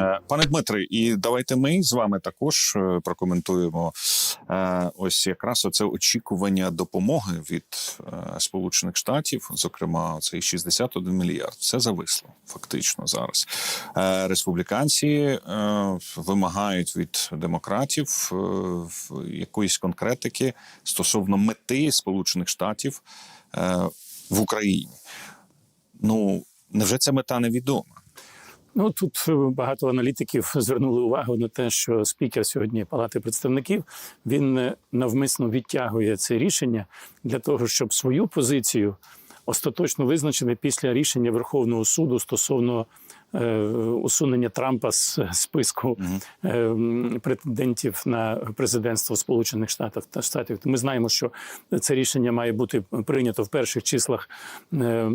Е, Пане Дмитре, і давайте ми з вами також е, прокоментуємо е, ось якраз оце очікування допомоги від Сполучених Штатів, зокрема, цей 61 мільярд. Все зависло фактично зараз. Республіканці вимагають від демократів якоїсь конкретики стосовно мети Сполучених Штатів в Україні. Ну невже ця мета невідома? Ну тут е, багато аналітиків звернули увагу на те, що спікер сьогодні Палати представників він е, навмисно відтягує це рішення для того, щоб свою позицію остаточно визначити після рішення Верховного суду стосовно усунення Трампа з списку е, претендентів на президентство Сполучених Штатів та Штатів. Ми знаємо, що це рішення має бути прийнято в перших числах е,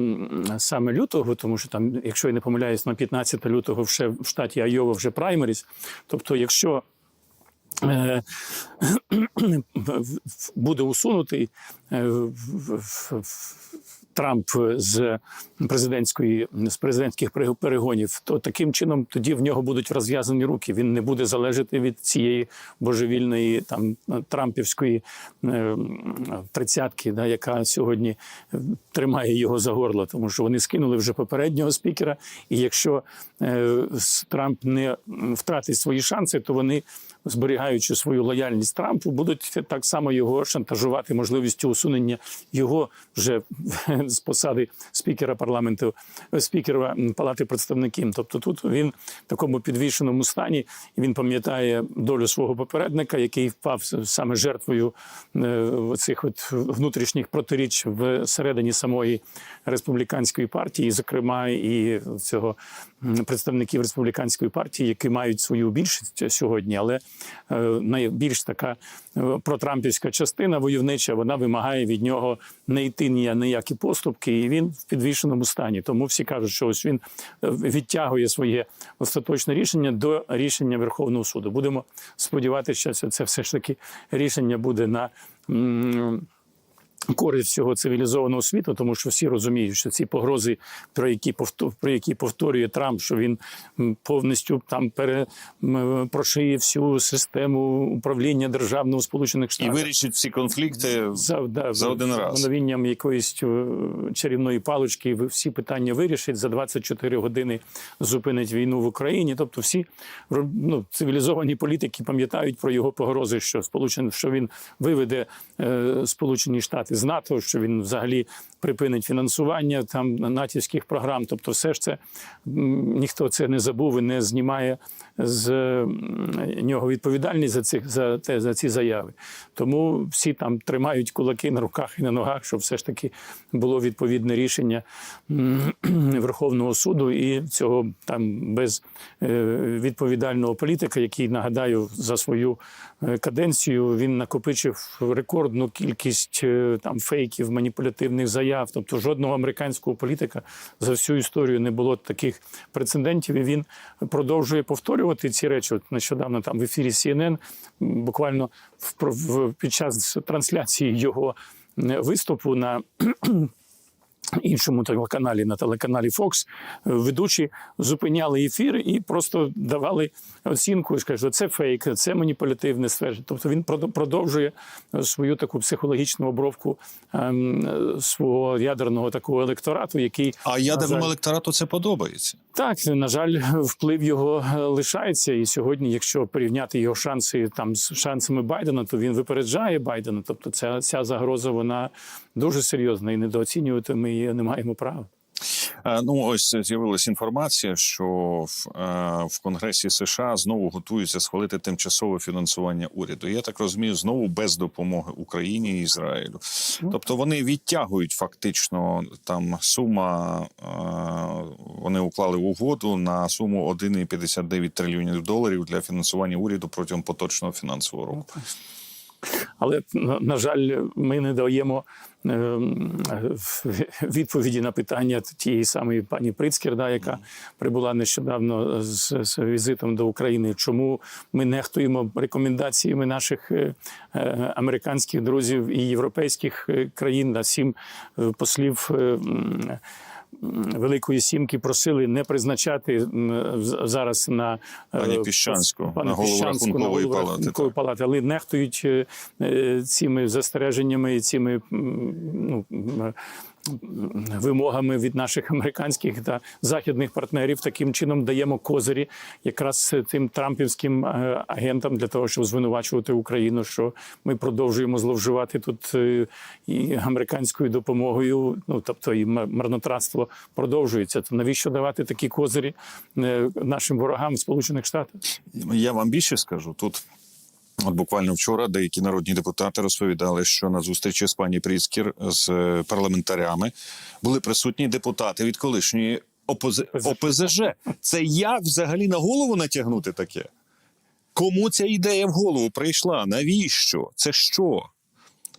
саме лютого, тому що там, якщо я не помиляюсь, на 15 лютого вже в штаті Айова вже праймеріс. Тобто, якщо е, буде усунутий е, Трамп з президентської з президентських пере- перегонів, то таким чином тоді в нього будуть розв'язані руки. Він не буде залежати від цієї божевільної там трампівської е, тридцятки, да, яка сьогодні е, тримає його за горло, тому що вони скинули вже попереднього спікера. І якщо е, Трамп не втратить свої шанси, то вони, зберігаючи свою лояльність Трампу, будуть так само його шантажувати можливістю усунення його вже з посади спікера парламенту, спікера палати представників. Тобто тут він в такому підвішеному стані, і він пам'ятає долю свого попередника, який впав саме жертвою е, цих от внутрішніх протиріч всередині самої республіканської партії, зокрема і цього представників республіканської партії, які мають свою більшість сьогодні, але найбільш така е, протрампівська частина войовнича, вона вимагає від нього не йти ні ніякі поступки, і він в підвішеному стані. Тому всі кажуть, що ось він е, відтягує своє остаточне рішення до рішення Верховного суду. Будемо сподіватися, що це все ж таки рішення буде на. Користь всього цивілізованого світу, тому що всі розуміють, що ці погрози, про які про які повторює Трамп, що він повністю там пере прошиє всю систему управління державного Сполучених І вирішить всі конфлікти за, да, за один раз. мановінням якоїсь е, чарівної палички всі питання вирішить за 24 години зупинить війну в Україні. Тобто, всі ну, цивілізовані політики пам'ятають про його погрози, що сполучені, що він виведе е, Сполучені Штати з НАТО, що він взагалі припинить фінансування там натівських програм. Тобто, все ж це ніхто це не забув і не знімає з нього відповідальність за цих за те за ці заяви. Тому всі там тримають кулаки на руках і на ногах, щоб все ж таки було відповідне рішення Верховного суду і цього там без е, відповідального політика, який нагадаю за свою е, каденцію, він накопичив рекордну кількість е, там фейків, маніпулятивних заяв. Тобто жодного американського політика за всю історію не було таких прецедентів. І він продовжує повторювати ці речі. От нещодавно там в ефірі CNN буквально в, в під час трансляції його е, виступу на іншому телеканалі на телеканалі Fox е, ведучі зупиняли ефір і просто давали оцінку. і Скажуть, це фейк, це маніпулятивне ствердження. Тобто він продовжує свою таку психологічну обробку ем, свого ядерного такого електорату, який А ядерному жаль, електорату це подобається. так, на жаль, вплив його е, лишається. І сьогодні, якщо порівняти його шанси там з шансами Байдена, то він випереджає Байдена. Тобто, ця, ця загроза вона дуже серйозна і недооцінювати ми її не маємо права. Е, Ну ось з'явилася інформація, що в, е, в Конгресі США знову готуються схвалити тимчасове фінансування уряду. Я так розумію, знову без допомоги Україні і Ізраїлю. Тобто вони відтягують фактично там сума. е, Вони уклали угоду на суму 1,59 трильйонів доларів для фінансування уряду протягом поточного фінансового року. Але на, жаль, ми не даємо е, відповіді на питання тієї самої пані Прицкер, да, яка прибула нещодавно з, з візитом до України. Чому ми нехтуємо рекомендаціями наших е, е, американських друзів і європейських е, країн на сім послів. Великої Сімки просили не призначати зараз на е, Пані Піщанську, пані на голову Піщанську, на голову палати, Рахункової палати, але нехтують е, цими застереженнями і цими ну, вимогами від наших американських та західних партнерів. Таким чином даємо козирі якраз тим трампівським е, агентам для того, щоб звинувачувати Україну, що ми продовжуємо зловживати тут е, і американською допомогою. Ну тобто і марнотратство продовжується. То навіщо давати такі козирі е, нашим ворогам в Сполучених Штатах? Я вам більше скажу тут. От буквально вчора деякі народні депутати розповідали, що на зустрічі з пані Пріскір з е, парламентарями були присутні депутати від колишньої ОПЗ... ОПЗЖ. Це як взагалі на голову натягнути таке? Кому ця ідея в голову прийшла? Навіщо? Це що?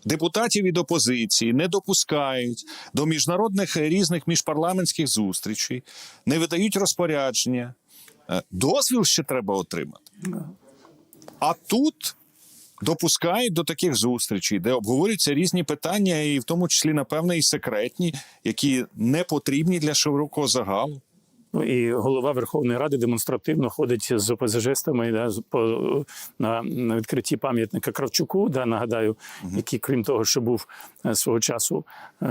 Депутатів від опозиції не допускають до міжнародних е, різних міжпарламентських зустрічей, не видають розпорядження. Е, Дозвіл ще треба отримати. А тут допускають до таких зустрічей, де обговорюються різні питання, і в тому числі, напевне, і секретні, які не потрібні для широкого загалу. Ну і голова Верховної Ради демонстративно ходить з ОПЗЖистами да, по, на, на відкритті пам'ятника Кравчуку. Да, нагадаю, який, крім того, що був е, свого часу е,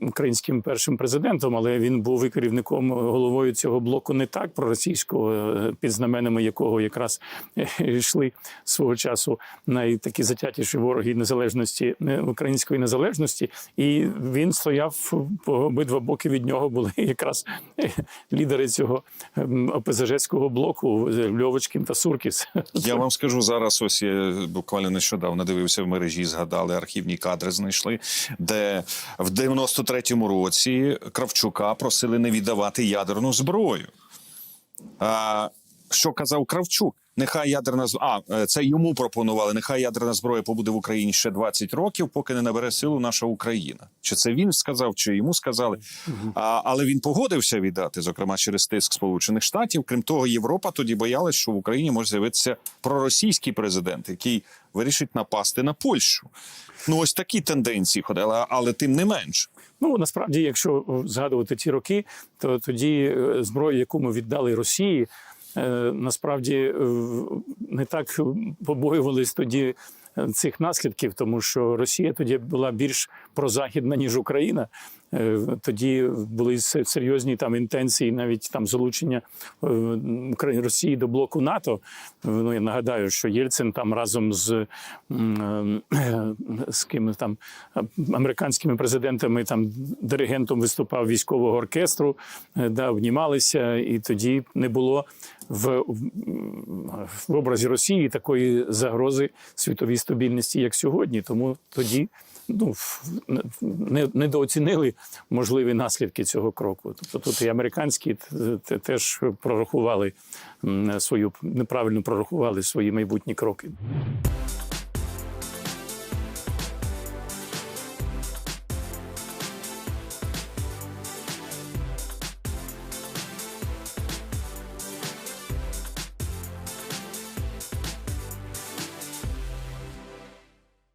українським першим президентом, але він був і керівником головою цього блоку не так проросійського, е, під знаменами якого якраз е, йшли свого часу найтакі затятіші вороги незалежності е, української незалежності, і він стояв по обидва боки від нього були якраз е, лідери цього ем, ОПЗЖського блоку е, Льовочкін та Суркіс. Я вам скажу зараз. Ось я буквально нещодавно дивився в мережі, згадали архівні кадри, знайшли, де в 93-му році Кравчука просили не віддавати ядерну зброю. А, що казав Кравчук? Нехай ядерна з- а е, це йому пропонували. Нехай ядерна зброя побуде в Україні ще 20 років, поки не набере силу наша Україна. Чи це він сказав, чи йому сказали? А, але він погодився віддати, зокрема через тиск Сполучених Штатів. Крім того, Європа тоді боялась, що в Україні може з'явитися проросійський президент, який вирішить напасти на Польщу. Ну ось такі тенденції ходили, але, тим не менш. Ну насправді, якщо е, згадувати ті роки, то тоді е, зброю, яку ми віддали Росії, насправді е, не так побоювались тоді е, цих наслідків, тому що Росія тоді була більш прозахідна ніж Україна. Е, Тоді були серйозні там інтенції, навіть там залучення е, Росії до блоку НАТО. Ну я нагадаю, що Єльцин там разом з, е, з ким там американськими президентами, там диригентом виступав військового оркестру, да, обнімалися, і тоді не було в, в образі Росії такої загрози світовій стабільності, як сьогодні. Тому тоді ну, недооцінили можливі наслідки цього кроку. Тобто тут і американські теж прорахували свою неправильно прорахували свої майбутні кроки.